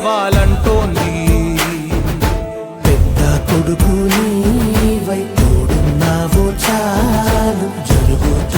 నువ్వే గెలవాలంటోంది పెద్ద కొడుకు నీవై తోడున్నావు చాలు. జరుగుతుంది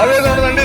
అదే ఉందండి